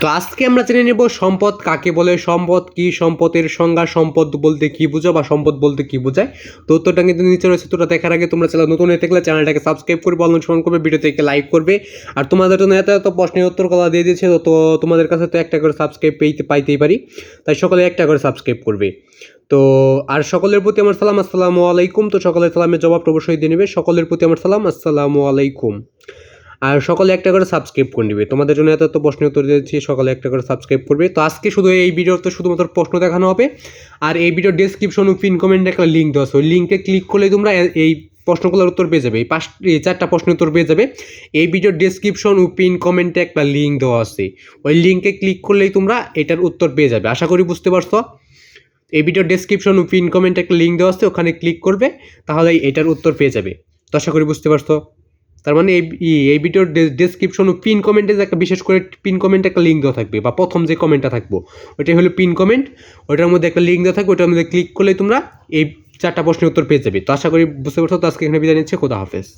তো আজকে আমরা জেনে নেব সম্পদ কাকে বলে, সম্পদ কি, সম্পদের সংজ্ঞা, সম্পদ বলতে কি বোঝো বা সম্পদ বলতে কি বোঝায়? তো উত্তরটা কিন্তু নিচে রয়েছে তোটা দেখার আগে তোমরা চ্যানেল নতুন হয়ে থাকলে চ্যানেলটাকে সাবস্ক্রাইব করবে অনুসরণ করবে ভিডিওতে লাইক করবে। আর তোমাদের জন্য এত এত প্রশ্নের উত্তর কলা দিয়ে দিয়েছে, তো- তোমাদের কাছে তো একটা করে সাবস্ক্রাইব পেইতে, পাইতেই পারি। তাই সকলে একটা করে সাবস্ক্রাইব করবে। তো আর সকলের প্রতি আমার সালাম, আসসালামু আলাইকুম। তো সকলের সালামের জবাব অবশ্যই দিয়ে নেবে। সকলের প্রতি আমার সালাম, আসসালামু আলাইকুম। আর সকলে একটা করে সাবস্ক্রাইব করে নেবে। তোমাদের জন্য এত এত প্রশ্ন উত্তর দিয়েছি, সকলে একটা করে সাবস্ক্রাইব করবে। তো আজকে শুধু এই ভিডিওতে শুধুমাত্র প্রশ্ন দেখানো হবে। আর এই ভিডিও ডেসক্রিপশন ও পিন কমেন্টে একটা লিঙ্ক দেওয়া ওই লিঙ্কে ক্লিক করলে তোমরা এই প্রশ্নগুলোর উত্তর পেয়ে যাবে। এই পাঁচ চারটা প্রশ্নের উত্তর পেয়ে যাবে। এই ভিডিও ডেসক্রিপশন ও পিন কমেন্টে একটা লিঙ্ক দেওয়া আছে। ওই লিঙ্কে ক্লিক করলেই তোমরা এটার উত্তর পেয়ে যাবে। আশা করি বুঝতে পারছ। এই ভিডিও ডেসক্রিপশন ও পিন কমেন্টে একটা লিঙ্ক দেওয়া আছে। ওখানে ক্লিক করবে। তাহলে এটার উত্তর পেয়ে যাবে। তো আশা করি বুঝতে পারছ। তার মানে এই এই ভিডিওর ডেসক্রিপশন ও পিন কমেন্টে যে একটা বিশেষ করে পিন কমেন্টে একটা লিঙ্ক দেওয়া থাকবে, বা প্রথম যে কমেন্টটা থাকব, ওইটাই হলো পিন কমেন্ট ওইটার মধ্যে একটা লিঙ্ক দেওয়া থাকবে ওটার মধ্যে ক্লিক করলে তোমরা এই চারটা প্রশ্নের উত্তর পেয়ে যাবে। তো আশা করি বুঝতে পারছ, তো আজকে এখানে বিদায় নিচ্ছে, খোদা হাফেজ।